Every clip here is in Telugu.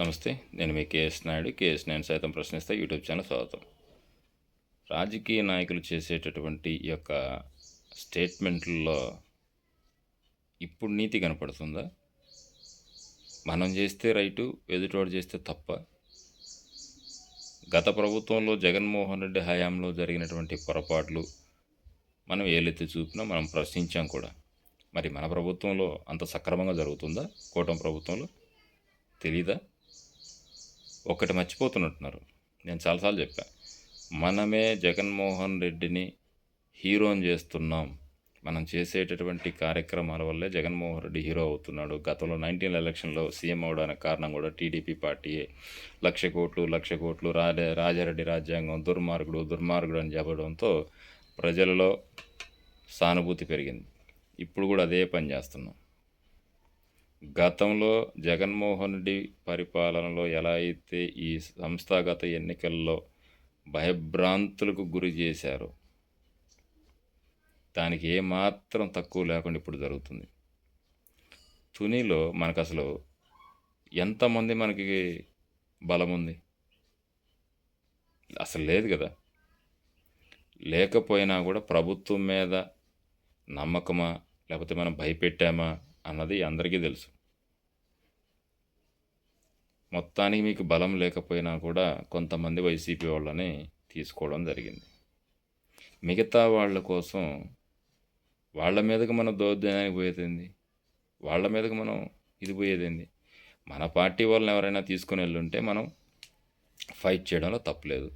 నమస్తే నేను మీ కేఎస్ నాయుడు. కేఎస్ నేను సైతం ప్రశ్నిస్తే యూట్యూబ్ ఛానల్ స్వాగతం. రాజకీయ నాయకులు చేసేటటువంటి ఈ యొక్క స్టేట్మెంట్లలో ఇప్పుడు నీతి కనపడుతుందా? మనం చేస్తే రైటు ఎదుటివాడు చేస్తే తప్ప. గత ప్రభుత్వంలో జగన్మోహన్ రెడ్డి హయాంలో జరిగినటువంటి పొరపాట్లు మనం ఏలెత్తి చూపినా మనం ప్రశ్నించాం కూడా. మరి మన ప్రభుత్వంలో అంత సక్రమంగా జరుగుతుందా? కూటమి ప్రభుత్వంలో తెలీదా? ఒకటి మర్చిపోతున్నట్టున్నారు. నేను చాలాసార్లు చెప్పా. మనమే జగన్మోహన్ రెడ్డిని హీరోని చేస్తున్నాం. మనం చేసేటటువంటి కార్యక్రమాల వల్లే జగన్మోహన్ రెడ్డి హీరో అవుతున్నాడు. గతంలో నైన్టీన్ ఎలక్షన్లో సీఎం అవడానికి కారణం కూడా టీడీపీ పార్టీయే లక్ష కోట్లు లక్ష కోట్లు రాజ రాజారెడ్డి రాజ్యాంగం దుర్మార్గుడు దుర్మార్గుడు అని చెప్పడంతో ప్రజలలో సానుభూతి పెరిగింది. ఇప్పుడు కూడా అదే పని చేస్తున్నాం. గతంలో జగన్మోహన్ రెడ్డి పరిపాలనలో ఎలా అయితే ఈ సంస్థాగత ఎన్నికల్లో భయభ్రాంతులకు గురి చేశారో దానికి ఏమాత్రం తక్కువ లేకుండా ఇప్పుడు జరుగుతుంది. తునిలో మనకు అసలు ఎంతమంది మనకి బలం ఉంది అసలు లేదు కదా. లేకపోయినా కూడా ప్రభుత్వం మీద నమ్మకమా? లేకపోతే మనం భయపెట్టామా? అన్నది అందరికీ తెలుసు. మొత్తానికి మీకు బలం లేకపోయినా కూడా కొంతమంది వైసీపీ వాళ్ళని తీసుకోవడం జరిగింది. మిగతా వాళ్ళ కోసం వాళ్ళ మీదకి మనం దౌర్జన్యానికి పోయేదేంది వాళ్ళ మీదకి మనం ఇది పోయేదేంది మన పార్టీ వాళ్ళని ఎవరైనా తీసుకుని వెళ్ళుంటే మనం ఫైట్ చేయడంలో తప్పలేదు.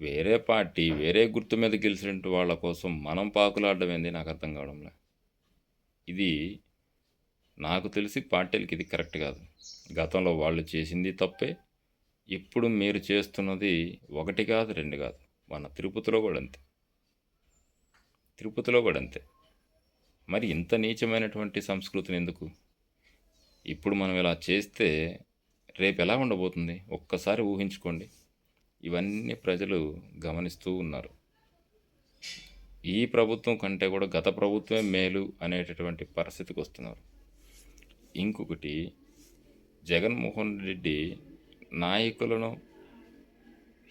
వేరే పార్టీ వేరే గుర్తు మీద గెలిచినట్టు వాళ్ళ కోసం మనం పాకులాడడం ఏంది? నాకు అర్థం కావడంలే. ఇది నాకు తెలిసి పార్టీలకి ఇది కరెక్ట్ కాదు. గతంలో వాళ్ళు చేసింది తప్పే. ఇప్పుడు మీరు చేస్తున్నది ఒకటి కాదు రెండు కాదు. మన తిరుపతిలో కూడా అంతే. తిరుపతిలో కూడా అంతే. మరి ఇంత నీచమైనటువంటి సంస్కృతిని ఎందుకు? ఇప్పుడు మనం ఇలా చేస్తే రేపు ఎలా ఉండబోతుంది? ఒక్కసారి ఊహించుకోండి. ఇవన్నీ ప్రజలు గమనిస్తూ ఉన్నారు. ఈ ప్రభుత్వం కంటే కూడా గత ప్రభుత్వమే మేలు అనేటటువంటి పరిస్థితికి వస్తున్నారు. ఇంకొకటి జగన్మోహన్ రెడ్డి నాయకులను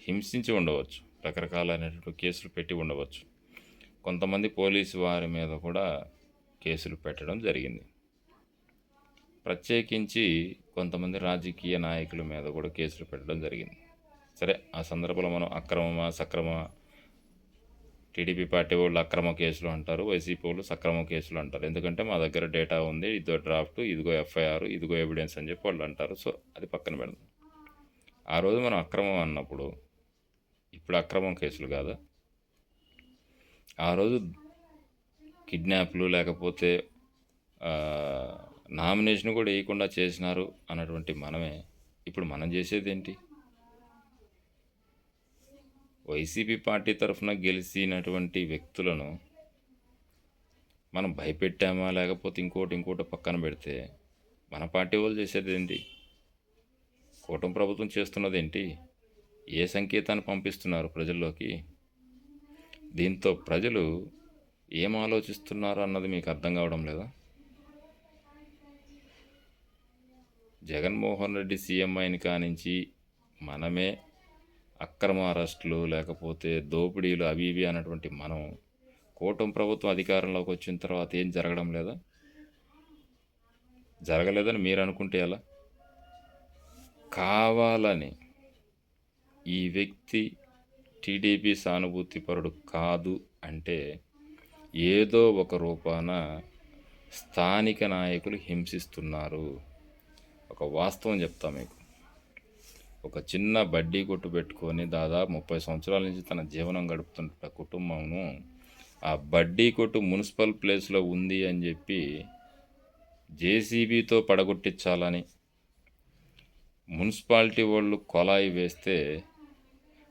హింసించి ఉండవచ్చు రకరకాలైనటువంటి కేసులు పెట్టి ఉండవచ్చు. కొంతమంది పోలీసు వారి మీద కూడా కేసులు పెట్టడం జరిగింది. ప్రత్యేకించి కొంతమంది రాజకీయ నాయకుల మీద కూడా కేసులు పెట్టడం జరిగింది. సరే ఆ సందర్భంలో మనం అక్రమమా సక్రమమా టీడీపీ పార్టీ వాళ్ళు అక్రమ కేసులు అంటారు వైసీపీ వాళ్ళు సక్రమ కేసులు అంటారు. ఎందుకంటే మా దగ్గర డేటా ఉంది ఇదో డ్రాఫ్ట్ ఇదిగో ఎఫ్ఐఆర్ ఇదిగో ఎవిడెన్స్ అని చెప్పి వాళ్ళు అంటారు. సో అది పక్కన పెడదాం. ఆ రోజు మనం అక్రమం అన్నప్పుడు ఇప్పుడు అక్రమం కేసులు కాదా? ఆ రోజు కిడ్నాప్లు లేకపోతే నామినేషన్ కూడా వేయకుండా చేసినారు అన్నటువంటి మనమే. ఇప్పుడు మనం చేసేది ఏంటి వైసీపీ పార్టీ తరఫున గెలిచినటువంటి వ్యక్తులను మనం భయపెట్టామా లేకపోతే ఇంకోటి ఇంకోటి పక్కన పెడితే మన పార్టీ వాళ్ళు చేసేది ఏంటి? కూటమి ప్రభుత్వం చేస్తున్నది ఏంటి? ఏ సంకేతాన్ని పంపిస్తున్నారు ప్రజల్లోకి? దీంతో ప్రజలు ఏం ఆలోచిస్తున్నారు అన్నది మీకు అర్థం కావడం లేదా? జగన్మోహన్ రెడ్డి సీఎం అయిన కానించి మనమే అక్రమ అరెస్టులు లేకపోతే దోపిడీలు అవి ఇవి అన్నటువంటి మనం కూటమి ప్రభుత్వం అధికారంలోకి వచ్చిన తర్వాత ఏం జరగడం లేదా? జరగలేదని మీరు అనుకుంటే ఎలా? కావాలని ఈ వ్యక్తి టీడీపీ సానుభూతిపరుడు కాదు అంటే ఏదో ఒక రూపాన స్థానిక నాయకులు హింసిస్తున్నారు. ఒక వాస్తవం చెప్తా మీకు. ఒక చిన్న బడ్డీ కొట్టు పెట్టుకొని దాదాపు ముప్పై సంవత్సరాల నుంచి తన జీవనం గడుపుతున్న కుటుంబము ఆ బడ్డీ కొట్టు మున్సిపల్ ప్లేస్లో ఉంది అని చెప్పి జేసీబీతో పడగొట్టించాలని మున్సిపాలిటీ వాళ్ళు కొలాయి వేస్తే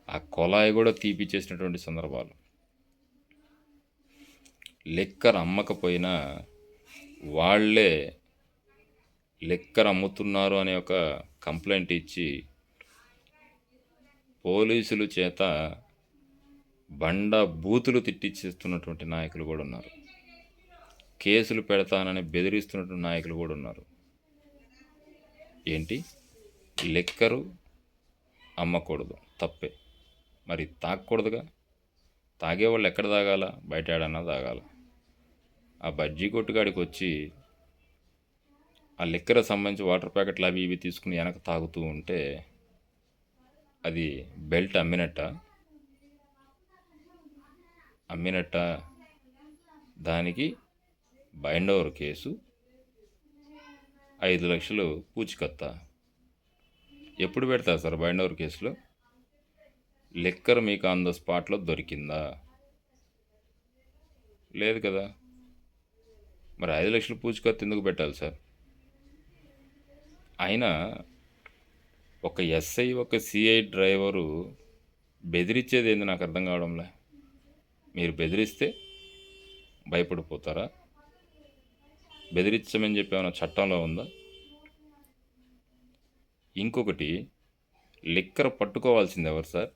ఆ కొలాయి కూడా తీపిచ్చేసినటువంటి సందర్భాలు. లెక్కర్ అమ్మకపోయినా వాళ్ళే లెక్కర్ అమ్ముతున్నారు అనే ఒక కంప్లైంట్ ఇచ్చి పోలీసుల చేత బండ బూతులు తిట్టించేస్తున్నటువంటి నాయకులు కూడా ఉన్నారు. కేసులు పెడతానని బెదిరిస్తున్నటువంటి నాయకులు కూడా ఉన్నారు. ఏంటి? లిక్కరు అమ్మకూడదు. తప్పే. మరి తాగకూడదుగా తాగేవాళ్ళు ఎక్కడ తాగాల? బయట ఏడన్నా తాగాల? ఆ బజ్జీ కొట్టుగాడికి వచ్చి ఆ లెక్కర సంబంధించి వాటర్ ప్యాకెట్లు అవి ఇవి తీసుకుని వెనక తాగుతూ ఉంటే అది బెల్ట్ అమ్మినట్ట. అమ్మినట్ట దానికి బైండ్ ఓవర్ కేసు ఐదు లక్షలు పూచికత్త. ఎప్పుడు పెడతారు సార్ బైండ్ ఓవర్ కేసులో? లిక్కర్ మీకు ఆన్ ద స్పాట్లో దొరికిందా? లేదు కదా. మరి ఐదు లక్షలు పూచికత్తు ఎందుకు పెట్టాలి సార్? అయినా ఒక ఎస్ఐ ఒక సిఐ డ్రైవరు బెదిరించేది ఏంది నాకు అర్థం కావడంలే. మీరు బెదిరిస్తే భయపడిపోతారా? బెదిరించమని చెప్పి ఏమైనా చట్టంలో ఉందా? ఇంకొకటి లిక్కర్ పట్టుకోవాల్సింది ఎవరు సార్?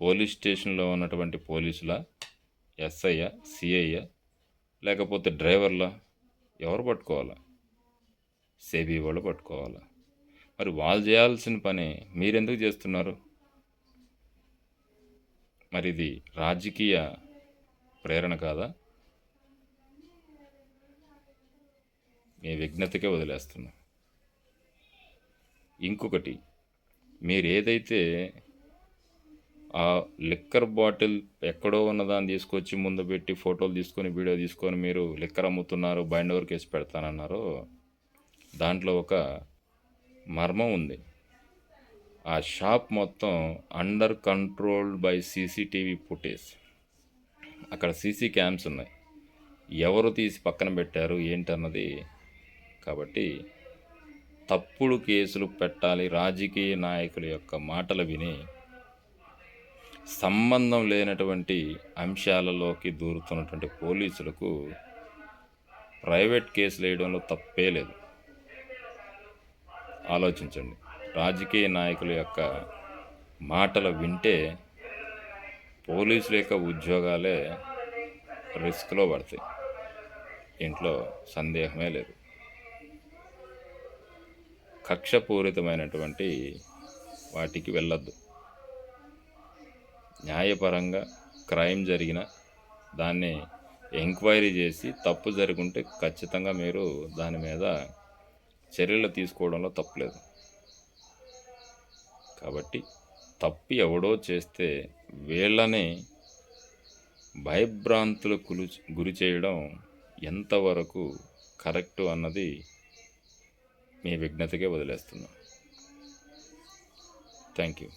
పోలీస్ స్టేషన్లో ఉన్నటువంటి పోలీసుల ఎస్ఐయా సిఐ లేకపోతే డ్రైవర్లా? ఎవరు పట్టుకోవాలా? సేబీ వాళ్ళు పట్టుకోవాలా? మరి వాళ్ళు చేయాల్సిన పని మీరెందుకు చేస్తున్నారు? మరి ఇది రాజకీయ ప్రేరణ కాదా? మీ విజ్ఞతకే వదిలేస్తున్నా. ఇంకొకటి మీరు ఏదైతే ఆ లిక్కర్ బాటిల్ ఎక్కడో ఉన్నదాన్ని తీసుకొచ్చి ముందు పెట్టి ఫోటోలు తీసుకొని వీడియో తీసుకొని మీరు లిక్కర్ అమ్ముతున్నారు బైండ్ ఓవర్ కేసు పెడతానన్నారో దాంట్లో ఒక మర్మం ఉంది. ఆ షాప్ మొత్తం under controlled by CCTV footage అక్కడ సీసీ క్యామ్స్ ఉన్నాయి. ఎవరు తీసి పక్కన పెట్టారు ఏంటన్నది కాబట్టి తప్పుడు కేసులు పెట్టాలి. రాజకీయ నాయకుల యొక్క మాటలు విని సంబంధం లేనటువంటి అంశాలలోకి దూరుతున్నటువంటి పోలీసులకు ప్రైవేట్ కేసులు వేయడంలో తప్పే లేదు. ఆలోచించండి. రాజకీయ నాయకుల యొక్క మాటలు వింటే పోలీసుల యొక్క ఉద్యోగాలే రిస్క్లో పడతాయి. ఇంట్లో సందేహమే లేదు. కక్షపూరితమైనటువంటి వాటికి వెళ్ళొద్దు. న్యాయపరంగా క్రైమ్ జరిగిన దాన్ని ఎంక్వైరీ చేసి తప్పు జరుగుంటే ఖచ్చితంగా మీరు దాని మీద చర్యలు తీసుకోవడంలో తప్పులేదు. కాబట్టి తప్పు ఎవడో చేస్తే వీళ్ళని భయభ్రాంతులు కులు గురి చేయడం ఎంతవరకు కరెక్ట్ అన్నది మీ విజ్ఞతకే వదిలేస్తున్నాను. Thank you.